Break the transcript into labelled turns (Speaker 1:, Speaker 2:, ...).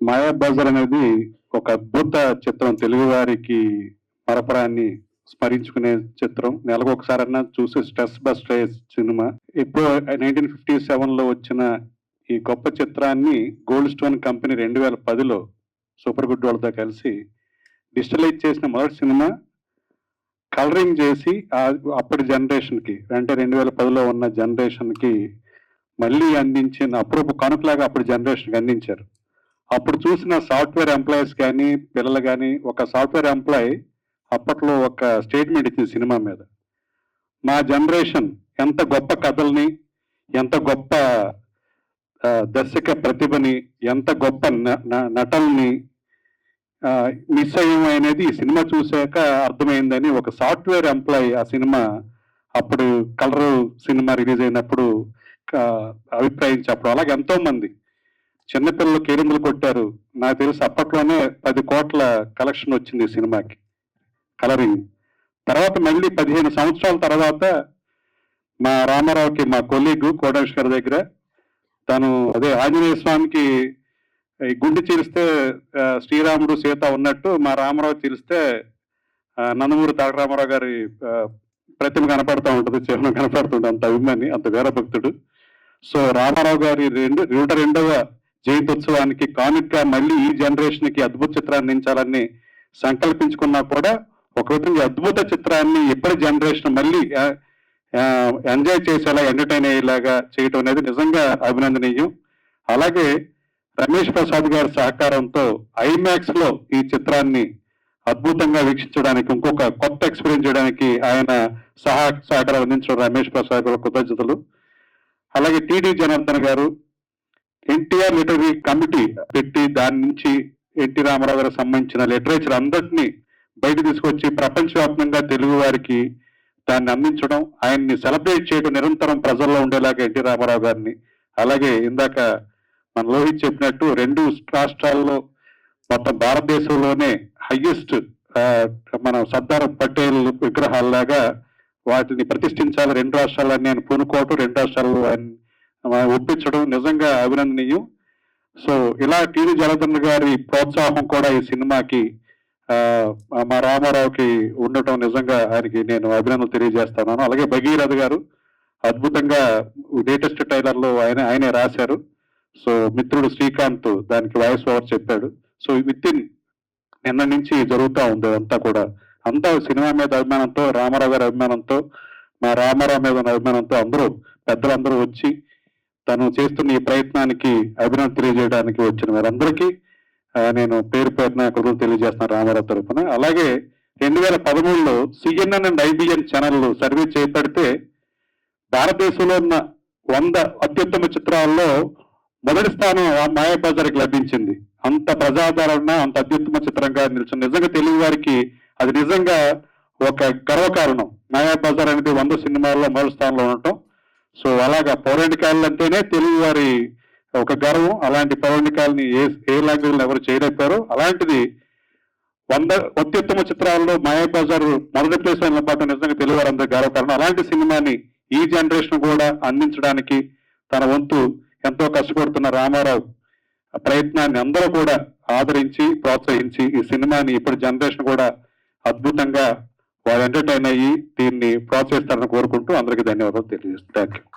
Speaker 1: మాయా బజార్ అనేది ఒక అద్భుత చిత్రం. తెలుగు వారికి పరపరాన్ని స్మరించుకునే చిత్రం. నెలకు ఒకసారన్నా చూసే స్ట్రెస్ బస్ట్ సినిమా. ఇప్పుడు నైన్టీన్ ఫిఫ్టీ సెవెన్లో వచ్చిన ఈ గొప్ప చిత్రాన్ని గోల్డ్ స్టోన్ కంపెనీ రెండు వేల పదిలో సూపర్ గుడ్ వాళ్ళతో కలిసి డిజిటలైజ్ చేసిన మొదటి సినిమా. కలరింగ్ చేసి అప్పటి జనరేషన్కి అంటే రెండు వేల పదిలో ఉన్న జనరేషన్కి మళ్ళీ అందించిన అప్రూపు కానుకలాగా అప్పుడు జనరేషన్కి అందించారు. అప్పుడు చూసిన సాఫ్ట్వేర్ ఎంప్లాయీస్ కానీ పిల్లలు కానీ ఒక సాఫ్ట్వేర్ ఎంప్లాయీ అప్పట్లో ఒక స్టేట్మెంట్ ఇచ్చింది సినిమా మీద. మా జనరేషన్ ఎంత గొప్ప కథల్ని ఎంత గొప్ప దర్శక ప్రతిభని ఎంత గొప్ప న- నటల్ని మిస్ అయ్యాము అనేది ఈ సినిమా చూశాక అర్థమైందని ఒక సాఫ్ట్వేర్ ఎంప్లాయీ ఆ సినిమా అప్పుడు కలర్ సినిమా రిలీజ్ అయినప్పుడు అభిప్రాయం చెప్పడం. అలాగే ఎంతోమంది చిన్నపిల్లలు కేరిందులు కొట్టారు. నాకు తెలిసి అప్పట్లోనే పది కోట్ల కలెక్షన్ వచ్చింది సినిమాకి. కలరింగ్. తర్వాత మళ్ళీ పదిహేను సంవత్సరాల తర్వాత మా రామారావుకి మా కొలీగ్ కోటేష్ గారి దగ్గర తను అదే ఆంజనేయ స్వామికి ఈ గుండె చీలిస్తే శ్రీరాముడు సీత ఉన్నట్టు మా రామారావు చీలిస్తే నందమూరి తారక రామారావు గారి ప్రతిమ కనపడుతూ ఉంటుంది చిహ్నం కనపడుతుంది అంత అభిమాని అంత వీరభక్తుడు. సో రామారావు గారి రెండు నూట రెండవ జయంత్యుత్సవానికి కానుక మళ్ళీ ఈ జనరేషన్కి అద్భుత చిత్రాన్ని అందించాలని సంకల్పించుకున్నా కూడా ఒక విధంగా అద్భుత చిత్రాన్ని ఇప్పటి జనరేషన్ మళ్ళీ ఎంజాయ్ చేసేలా ఎంటర్టైన్ అయ్యేలాగా చేయటం అనేది నిజంగా అభినందనీయం. అలాగే రమేష్ ప్రసాద్ గారి సహకారంతో ఐమాక్స్లో ఈ చిత్రాన్ని అద్భుతంగా వీక్షించడానికి ఇంకొక కొత్త ఎక్స్పీరియన్స్ చేయడానికి ఆయన సహా సహకారం అందించడం రమేష్ ప్రసాద్ గారు కృతజ్ఞతలు. అలాగే టీడీ జనార్దన్ గారు ఎన్టీఆర్ లిటరీ కమిటీ పెట్టి దాని నుంచి ఎన్టీ రామారావు గారికి సంబంధించిన లిటరేచర్ అందరినీ బయట తీసుకొచ్చి ప్రపంచవ్యాప్తంగా తెలుగు వారికి దాన్ని అందించడం ఆయన్ని సెలబ్రేట్ చేయడం నిరంతరం ప్రజల్లో ఉండేలాగా ఎన్టీ రామారావు గారిని. అలాగే ఇందాక మన లోహిత్ చెప్పినట్టు రెండు రాష్ట్రాల్లో మొత్తం భారతదేశంలోనే హయ్యెస్ట్ మన సర్దార్ పటేల్ విగ్రహాల్లాగా వాటిని ప్రతిష్ఠించాలి. రెండు రాష్ట్రాలని అని పూనుకోవటం రెండు రాష్ట్రాల్లో ఆయన ఒప్పించడం నిజంగా అభినందనీయం. సో ఇలా టీవీ జనార్దన్ గారి ప్రోత్సాహం కూడా ఈ సినిమాకి మా రామారావుకి ఉండటం నిజంగా ఆయనకి నేను అభినందనలు తెలియజేస్తున్నాను. అలాగే భగీరథ్ గారు అద్భుతంగా లేటెస్ట్ టైలర్లో ఆయన ఆయనే రాశారు. సో మిత్రుడు శ్రీకాంత్ దానికి వాయిస్ ఓవర్ చెప్పాడు. సో విత్ ఇన్ నిన్న నుంచి జరుగుతూ ఉంది అంతా కూడా. అంతా సినిమా మీద అభిమానంతో రామారావు గారి అభిమానంతో మా రామారావు మీద ఉన్న అభిమానంతో అందరూ పెద్దలందరూ వచ్చి తను చేస్తున్న ఈ ప్రయత్నానికి అభినందన తెలియజేయడానికి వచ్చిన వారందరికీ నేను పేరు పేరున కృతజ్ఞతలు తెలియజేస్తున్నాను రామారావు తరఫున అలాగే రెండు వేల పదమూడులో CNN and IBN channel survey చేపడితే భారతదేశంలో ఉన్న వంద అత్యుత్తమ చిత్రాల్లో మొదటి స్థానం ఆ మాయాబజార్కి లభించింది. అంత ప్రజాదరణ అంత అత్యుత్తమ చిత్రంగా నిలిచింది. నిజంగా తెలుగు వారికి అది నిజంగా ఒక గర్వకారణం. మాయాబజార్ అనేది వంద సినిమాల్లో మొదటి స్థానంలో ఉండటం. సో అలాగా పౌరాణికాయలు అంటేనే తెలుగు వారి ఒక గర్వం. అలాంటి పౌరాణికాలని ఏ ఏ లాంగ్వేజ్లో ఎవరు చేయలేపారు అలాంటిది వంద అత్యుత్తమ చిత్రాల్లో మాయాబజార్ మొదటి ప్లేస్లో నిలబడటం నిజంగా తెలుగు వారందరూ గర్వకారణం అలాంటి సినిమాని ఈ జనరేషన్ కూడా అందించడానికి తన వంతు ఎంతో కష్టపడుతున్న రామారావు ప్రయత్నాన్ని అందరూ కూడా ఆదరించి ప్రోత్సహించి ఈ సినిమాని ఇప్పుడు జనరేషన్ కూడా అద్భుతంగా వాళ్ళు ఎంటర్టైన్ అయ్యి దీన్ని ప్రోత్సహిస్తారని కోరుకుంటూ అందరికీ ధన్యవాదాలు తెలియజేస్తాను థ్యాంక్ యూ